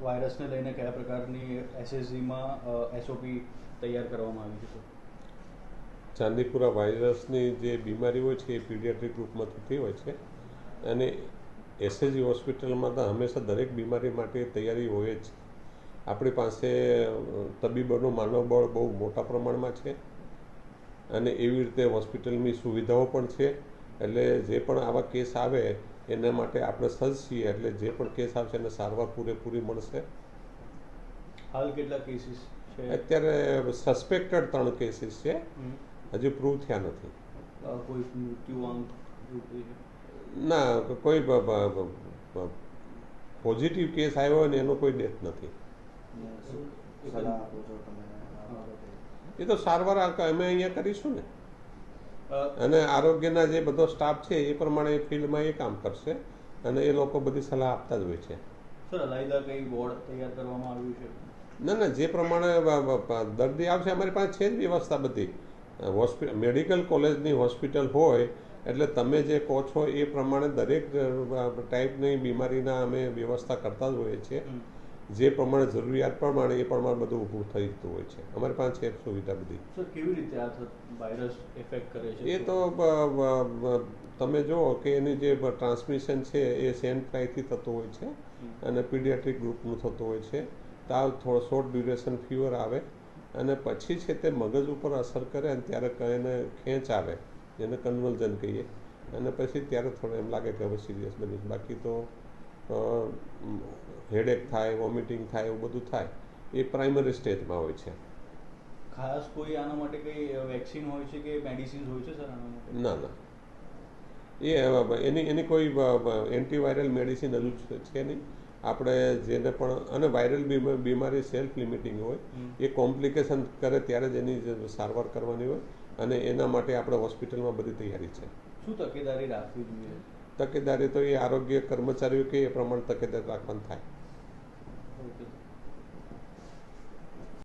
વાયરસને લઈને કયા પ્રકારની એસએસજીમાં એસઓપી તૈયાર કરવામાં આવી છે? ચાંદીપુરા વાયરસની જે બીમારી હોય છે એ પીડિયાટ્રિક ગ્રુપમાં થતી હોય છે. અને એસએજી હોસ્પિટલમાં તો હંમેશા દરેક બીમારી માટે તૈયારી હોય જ. આપણી પાસે તબીબોનું માનવબળ બહુ મોટા પ્રમાણમાં છે. અને એવી રીતે હોસ્પિટલની સુવિધાઓ પણ છે. એટલે જે પણ આવા કેસ આવે એના માટે આપણે સજ્જ છીએ એટલે જે પણ કેસ આવશે એને સારવાર પૂરેપૂરી મળશે. હાલ કેટલા કેસીસ છે? અત્યારે સસ્પેક્ટેડ ત્રણ કેસીસ છે. હજી પ્રૂવ થયા નથી. કોઈ? ના કોઈ પોઝિટિવ કેસ આવ્યો હોય ને એનો કોઈ ડેથ નથી? એ તો સારવાર અમે અહીંયા કરીશું ને. અને આરોગ્યના જે બધો સ્ટાફ છે એ પ્રમાણે એ ફિલ્ડમાં એ કામ કરશે અને એ લોકો બધી સલાહ આપતા જ હોય છે. સર અલાયદા કઈ વોર્ડ તૈયાર કરવામાં આવ્યું છે? ના ના જે પ્રમાણે દર્દી આવશે અમારી પાસે છે જ વ્યવસ્થા બધી. હોસ્પિટલ મેડિકલ કોલેજની હોસ્પિટલ હોય એટલે તમે જે કહો છો એ પ્રમાણે દરેક ટાઈપની બીમારીના અમે વ્યવસ્થા કરતા જ હોઈએ છીએ. જે પ્રમાણે જરૂરિયાત પ્રમાણે એ પ્રમાણે બધું ઊભું થઈ જતું હોય છે. અમારી પાસે છે સુવિધા બધી. સર કેવી રીતે આ વાયરસ ઇફેક્ટ કરે છે? એ તો તમે જુઓ કે એની જે ટ્રાન્સમિશન છે એ સેન્ડ ફ્લાયથી થતું હોય છે અને પીડિયાટ્રિક ગ્રુપનું થતું હોય છે. તાવ થોડો શોર્ટ ડ્યુરેશન ફીવર આવે અને પછી છે તે મગજ ઉપર અસર કરે અને ત્યારે એને ખેંચ આવે જેને કન્વલ્ઝન કહીએ. અને પછી ત્યારે થોડું એમ લાગે કે હવે સિરિયસ બની બાકી તો હેડેક થાય વોમિટિંગ થાય એવું બધું થાય એ પ્રાઇમરી સ્ટેજમાં હોય છે. ખાસ કોઈ આના માટે કઈ વેક્સિન હોય છે કે મેડિસિન હોય છે સર આના માટે? ના ના. એ એની એની કોઈ એન્ટીવાયરલ મેડિસિન હજુ છે- છે નહીં. આપણે જેને પણ અને વાયરલ બીમારી સેલ્ફ લિમિટિંગ હોય એ કોમ્પ્લિકેશન કરે ત્યારે જ એની સારવાર કરવાની હોય અને એના માટે આપણે હોસ્પિટલમાં બધી તૈયારી છે. શું તકેદારી રાખવી જોઈએ? તકેદારી તો એ આરોગ્ય કર્મચારીઓ કે એ પ્રમાણે તકેદારી રાખવાનું થાય.